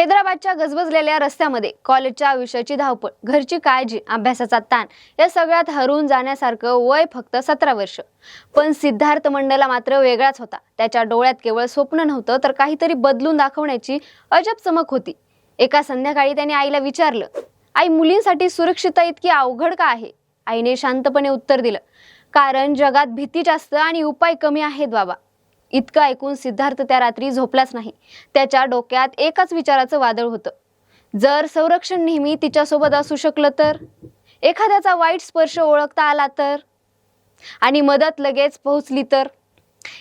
हैदराबादच्या गजबजलेल्या रस्त्यामध्ये कॉलेजच्या आयुष्याची धावपळ घरची काळजी अभ्यासाचा ताण या सगळ्यात हरवून जाण्यासारखं वय फक्त सतरा वर्ष. पण सिद्धार्थ मंडला मात्र वेगळाच होता. त्याच्या डोळ्यात केवळ स्वप्न नव्हतं तर काहीतरी बदलून दाखवण्याची अजब चमक होती. एका संध्याकाळी त्याने आईला विचारलं आई मुलींसाठी सुरक्षितता इतकी अवघड का आहे? आईने शांतपणे उत्तर दिलं कारण जगात भीती जास्त आणि उपाय कमी आहेत बाबा. इतकं ऐकून सिद्धार्थ त्या रात्री झोपलाच नाही. त्याच्या डोक्यात एकाच विचाराचं वादळ होतं. जर संरक्षण नेहमी तिच्यासोबत असू शकलं तर? एखाद्याचा वाईट स्पर्श ओळखता आला तर? आणि मदत लगेच पोहोचली तर?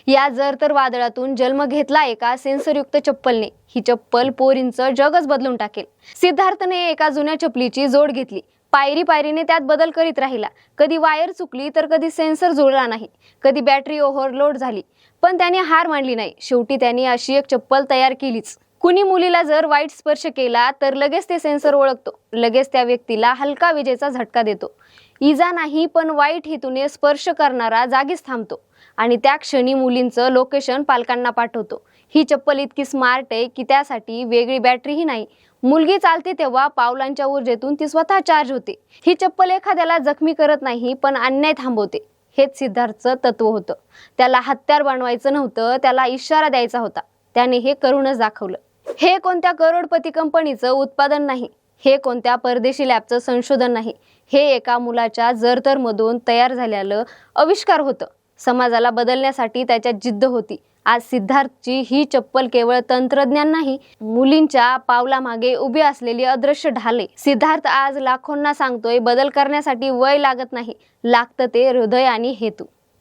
या जर तर वादळातून जन्म घेतला एका सेन्सरयुक्त चप्पलने. ही चप्पल पोरींचं जगच बदलून टाकेल. सिद्धार्थने एका जुन्या चपलीची जोड घेतली. पायरी पायरीने त्यात बदल करीत राहिला. कधी वायर चुकली तर कधी सेन्सर जुळला नाही. कधी बॅटरी ओव्हरलोड झाली. पण त्याने हार मानली नाही. शेवटी त्यांनी अशी एक चप्पल तयार केलीच. कुणी मुलीला जर वाईट स्पर्श केला तर लगेच ते सेन्सर ओळखतो. लगेच त्या व्यक्तीला हलका विजेचा झटका देतो. इजा नाही पण वाईट हेतूने स्पर्श करणारा जागीच थांबतो. आणि त्या क्षणी मुलींचं लोकेशन पालकांना पाठवतो. ही चप्पल इतकी स्मार्ट आहे की त्यासाठी वेगळी बॅटरीही नाही. मुलगी चालते तेव्हा पावलांच्या ऊर्जेतून ती स्वतः चार्ज होते. ही चप्पल एखाद्याला जखमी करत नाही पण अन्याय थांबवते. हेच सिद्धार्थचं तत्व होतं. त्याला हत्यार बनवायचं नव्हतं त्याला इशारा द्यायचा होता. त्याने हे करूनच दाखवलं. हे कोणत्या करोडपती कंपनीचं उत्पादन नाही. हे कोणत्या परदेशी लॅबचं संशोधन नाही? हे एका मुलाच्या जरतरमधून तयार झालेलं आविष्कार होतं. समाजाला बदलण्यासाठी त्याच्यात जिद्द होती. आज सिद्धार्थची ही चप्पल केवळ तंत्रज्ञान नाही मुलींच्या पावलामागे उभी असलेली अदृश्य ढाले. सिद्धार्थ आज लाखोंना सांगतोय बदल करण्यासाठी वय लागत नाही. लागतं ते हृदय आणि हेतू.